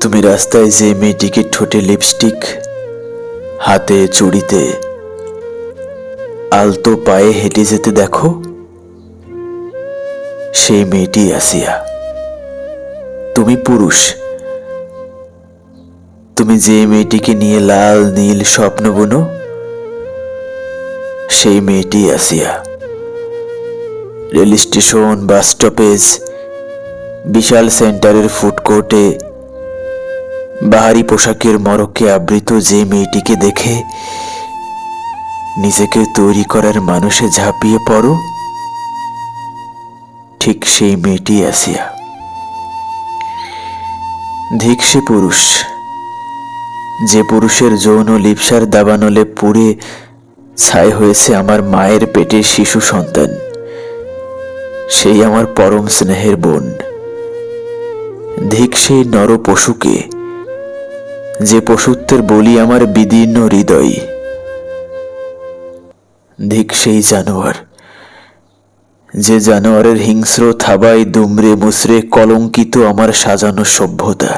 তুমি রাস্তায় যে মেয়েটিকে ঠোঁটে লিপস্টিক হাতে চুড়িতে, আলতো পায়ে হেঁটে যেতে দেখো, সেই মেয়েটি আসিয়া। তুমি পুরুষ। তুমি যে মেয়েটিকে নিয়ে লাল, নীল স্বপ্ন বুনো, সেই মেয়েটি আসিয়া। রেল স্টেশন বাস স্টপেজ, বিশাল সেন্টারের ফুড কোর্টে বাহারি পোশাকের মরকে আবৃত যে মেয়েটিকে দেখে নিজেকে তৈরি করার মানুষে ঝাঁপিয়ে পড়ো, ঠিক সেই মেয়েটি আসিয়া। ধিক সে পুরুষ, যে পুরুষের যৌন লিপসার দাবানলে পুড়ে ছাই হয়েছে আমার মায়ের পেটে শিশু সন্তান। সেই আমার পরম স্নেহের বোন। ধিক সেই নর পশুকে যে পশুত্বের বলি আমার বিদীর্ণ হৃদয়। ধিক সেই জানোয়ার, যে জানোয়ারের হিংস্র থাবায় দুমড়ে মুসড়ে কলঙ্কিত আমার সাজানো সভ্যতা।